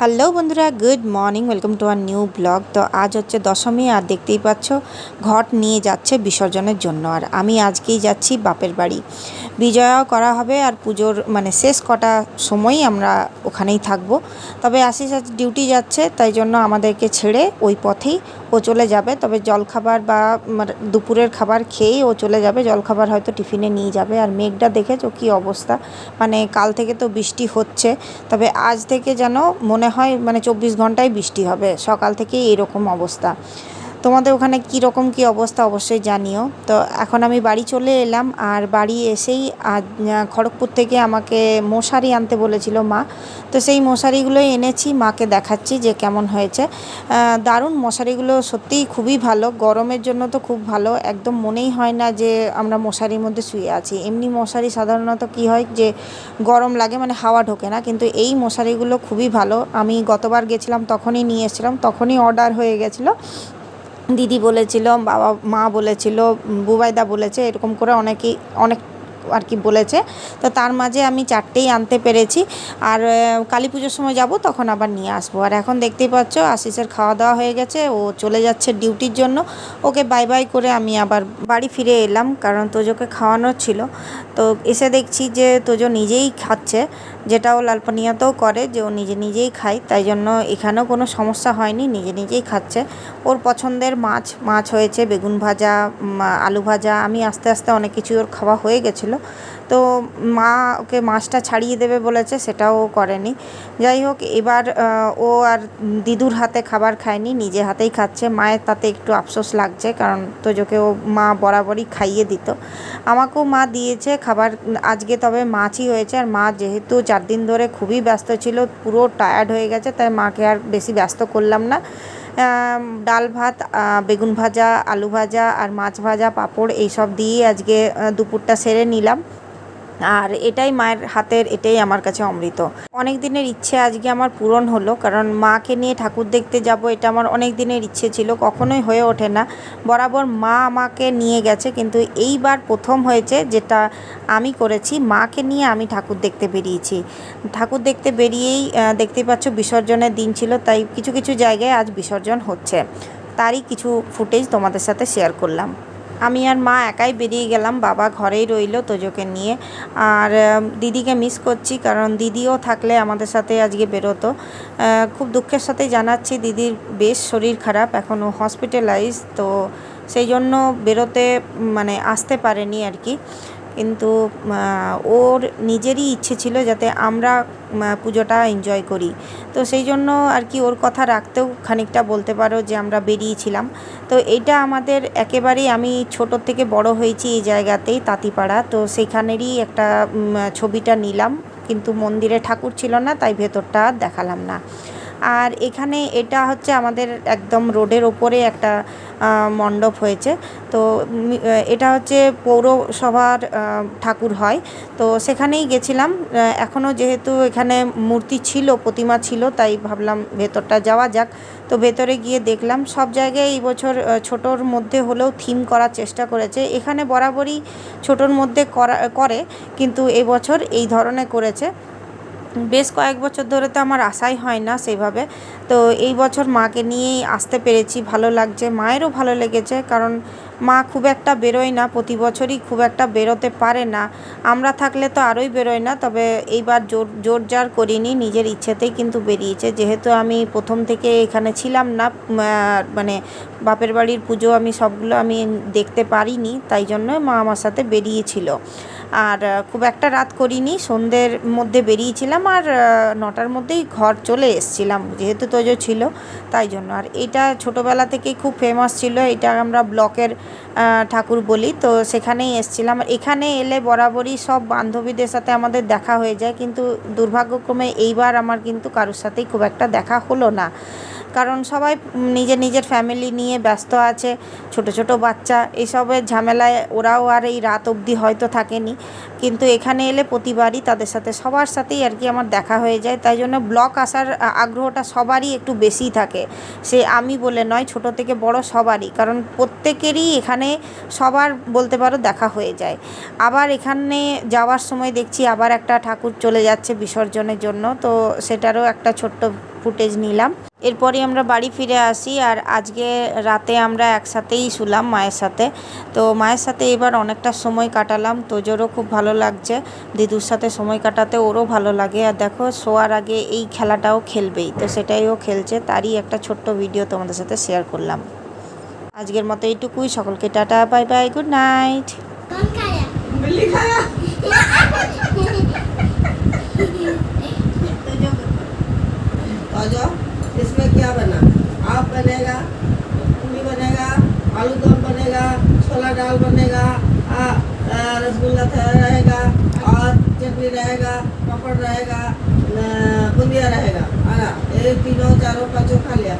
Hello বন্ধুরা, good morning, welcome to our new blog. তো আজ হচ্ছে দশমী, আর দেখতেই পাচ্ছ, ঘট নিয়ে যাচ্ছে বিসর্জনের জন্য, আর আমি আজকেই যাচ্ছি বাপের বাড়ি। বিজয়াও করা হবে, আর পুজোর মানে শেষ কটা সময়ই আমরা ওখানেই থাকব। তবে আশিস আজ ডিউটি যাচ্ছে, তাই জন্য আমাদেরকে ছেড়ে ওই পথেই ও চলে যাবে। তবে জলখাবার বা মানে দুপুরের খাবার খেয়েই ও চলে যাবে। জলখাবার হয়তো টিফিনে নিয়ে যাবে, আর মেঘটা দেখেছ কী অবস্থা? মানে কাল থেকে তো বৃষ্টি হচ্ছে, তবে আজ থেকে যেন মনে হয় মানে চব্বিশ ঘন্টায় বৃষ্টি হবে। সকাল থেকেই এরকম অবস্থা। তোমাদের ওখানে কী রকম কী অবস্থা অবশ্যই জানিও। তো এখন আমি বাড়ি চলে এলাম, আর বাড়ি এসেই আজ খড়গপুর থেকে আমাকে মশারি আনতে বলেছিল মা। তো সেই মশারিগুলোই এনেছি, মাকে দেখাচ্ছি যে কেমন হয়েছে। দারুণ মশারিগুলো সত্যিই খুবই ভালো, গরমের জন্য তো খুব ভালো। একদম মনেই হয় না যে আমরা মশারির মধ্যে শুয়ে আছি। এমনি মশারি সাধারণত কি হয় যে গরম লাগে মানে হাওয়া ঢোকে না, কিন্তু এই মশারিগুলো খুবই ভালো। আমি গতবার গেছিলাম, তখনই নিয়ে এসেছিলাম, তখনই অর্ডার হয়ে গেছিল। দিদি বলেছিল, বাবা, মা বলেছিল, বুবাইদা বলেছে, এরকম করে অনেকেই, অনেক আর কি বলেছে। তো তার মাঝে আমি চারটেই আনতে পেরেছি। আর কালী পুজোর সময় যাব, তখন আবার নিয়ে আসব। আর এখন দেখতেই পাচ্ছ, আশিসের খাওয়া দাওয়া হয়ে গেছে, ও চলে যাচ্ছে ডিউটির জন্য। ওকে বাই বাই করে আমি আবার বাড়ি ফিরে এলাম, কারণ তোজোকে খাওয়ানোর ছিল। তো এসে দেখছি যে তোজো নিজেই খাচ্ছে। যেটা ও লালপানিয়াতেও করে যে ও নিজে নিজেই খায়, তাই জন্য এখানেও কোনো সমস্যা হয়নি, নিজে নিজেই খাচ্ছে। ওর পছন্দের মাছ মাছ হয়েছে বেগুন ভাজা আলু ভাজা, আমি আস্তে আস্তে অনেক কিছু ওর খাওয়া হয়ে গেছিল। তো মা ওকে মাছটা ছাড়িয়ে দেবে বলেছে, সেটাও ও করেনি। যাই হোক, এবার ও আর দিদুর হাতে খাবার খায়নি, নিজে হাতেই খাচ্ছে। মায়ের তাতে একটু আফসোস লাগছে, কারণ তোজোকে ও মা বরাবরই খাইয়ে দিত। আমাকেও মা দিয়েছে খাবার, আজকে তবে মাছই হয়েছে, আর মা যেহেতু চার দিন ধরে খুবই ব্যস্ত ছিল, পুরো টায়ার্ড হয়ে গেছে, তাই মাকে আর বেশি ব্যস্ত করলাম না। ডাল ভাত বেগুন ভাজা, আলু ভাজা আর মাছ ভাজা, পাঁপড়, এইসব দিয়েই আজকে দুপুরটা সেরে নিলাম। আর এটাই মায়ের হাতের, এটাই আমার কাছে অমৃত। অনেক দিনের ইচ্ছে আজকে আমার পূরণ হলো, কারণ মাকে নিয়ে ঠাকুর দেখতে যাব, এটা আমার অনেক দিনের ইচ্ছে ছিল, কখনোই হয়ে ওঠে না। বরাবর মা আমাকে নিয়ে গেছে, কিন্তু এইবার প্রথম হয়েছে যেটা আমি করেছি, মাকে নিয়ে আমি ঠাকুর দেখতে বেরিয়েছি। ঠাকুর দেখতে বেরিয়েই দেখতে পাচ্ছ বিসর্জনের দিন ছিল, তাই কিছু কিছু জায়গায় আজ বিসর্জন হচ্ছে। তারই কিছু ফুটেজ তোমাদের সাথে শেয়ার করলাম। আমি আর মা একাই বেরিয়ে গেলাম, বাবা ঘরেই রইল তোজোকে নিয়ে। আর দিদিকে মিস করছি কারণ দিদিও থাকলে আমাদের সাথে আজকে বেরোতো। খুব দুঃখের সাথে জানাচ্ছি দিদির বেশ শরীর খারাপ এখনও হসপিটালাইজ তো সেই জন্য বেরোতে মানে আসতে পারেনি আর কি। কিন্তু ওর নিজেরই ইচ্ছে ছিল যাতে আমরা পুজোটা এনজয় করি। তো সেই জন্য আর কি ওর কথা রাখতেও খানিকটা বলতে পারো যে আমরা বেরিয়েছিলাম। তো এইটা আমাদের একেবারেই, আমি ছোটোর থেকে বড় হয়েছি এই জায়গাতেই, তাঁতিপাড়া। তো সেইখানেরই একটা ছবিটা নিলাম। কিন্তু মন্দিরে ঠাকুর ছিল না, তাই ভেতরটা দেখালাম না। আর এখানে এটা হচ্ছে আমাদের একদম রোডের ওপরে একটা মণ্ডপ হয়েছে। তো এটা হচ্ছে পৌরসভার ঠাকুর হয়। তো সেখানেই গেছিলাম। এখনও যেহেতু এখানে মূর্তি ছিল, প্রতিমা ছিল, তাই ভাবলাম ভেতরটা যাওয়া যাক। তো ভেতরে গিয়ে দেখলাম, সব জায়গায় এই বছর ছোটোর মধ্যে হলেও থিম করার চেষ্টা করেছে। এখানে বরাবরই ছোটোর মধ্যে করা, করে, কিন্তু এবছর এই ধরনের করেছে। বেশ কয়েক বছর ধরে তো আমার আশাই হয় না সেইভাবে তো এই বছর মাকে নিয়েই আসতে পেরেছি, ভালো লাগছে, মায়েরও ভালো লেগেছে, কারণ মা খুব একটা বেরোয় না, প্রতি বছরই খুব একটা বেরোতে পারে না। আমরা থাকলে তো আরোই বেরোয় না, তবে এইবার জোর জোর জার করিনি, নিজের ইচ্ছেতেই কিন্তু বেরিয়েছে। যেহেতু আমি প্রথম থেকে এখানে ছিলাম না মানে বাপের বাড়ির পুজো আমি সবগুলো আমি দেখতে পারিনি, তাই জন্য মা আমার সাথে বেরিয়েছিল। আর খুব একটা রাত করিনি, সন্ধ্যের মধ্যে বেরিয়েছিলাম আর নটার মধ্যেই ঘর চলে এসছিলাম, যেহেতু তোজো ছিল, তাই জন্য। আর এটা ছোটোবেলা থেকেই খুব ফেমাস ছিল, এটা আমরা ব্লকের ঠাকুর বলি। তো সেখানেই এসছিলাম। এখানে এলে বরাবরই সব বান্ধবীদের সাথে আমাদের দেখা হয়ে যায়। কিন্তু দুর্ভাগ্যক্রমে এইবার আমার কিন্তু কারোর সাথেই খুব একটা দেখা হলো না। কারণ সবাই নিজের নিজের ফ্যামিলি নিয়ে ব্যস্ত আছে, ছোট ছোট বাচ্চা। এসবের ঝামেলায় ওরাও আর এই রাত অবধি হয়তো থাকেনি। কিন্তু এখানে এলে প্রতিবারই তাদের সাথে, সবার সাথেই আর কি আমার দেখা হয়ে যায়। তাই জন্য ব্লক আসার আগ্রহটা সবারই একটু বেশি থাকে। সে আমি বলে নয়, ছোট থেকে বড় সবারই। কারণ প্রত্যেকেরই এখানে সবার বলতে পারো দেখা হয়ে যায়। আবার এখানে যাওয়ার সময় দেখছি আবার একটা ঠাকুর চলে যাচ্ছে বিসর্জনের জন্য, তো সেটারও একটা ছোট্ট ফুটেজ নিলাম। এরপরই আমরা বাড়ি ফিরে আসি আর আজকে রাতে আমরা একসাথেই শুলাম মায়ের সাথে। তো মায়ের সাথে এবার অনেকটা সময় কাটালাম, তোজোরও খুব ভালো লাগছে। দিদুর সাথে সময় কাটাতে ওরও ভালো লাগে। আর দেখো, শোয়ার আগে এই খেলাটাও খেলবেই, তো সেটাই ও খেলছে, তারই একটা ছোট্ট ভিডিও তোমাদের সাথে শেয়ার করলাম। আজকের মতো এইটুকুই সকলকে tata bye bye good night कौन खाया बिल्ली खाया तो जो इसमें क्या बना आप बनेगा पूरी बनेगा आलू दम बनेगा छोला दाल बनेगा आ, आ, रसगुल्ला था- रहेगा और चटनी रहेगा पापड़ रहेगा न, बुंदिया रहेगा है ना ये तीनों चारों पाँचों खा लिया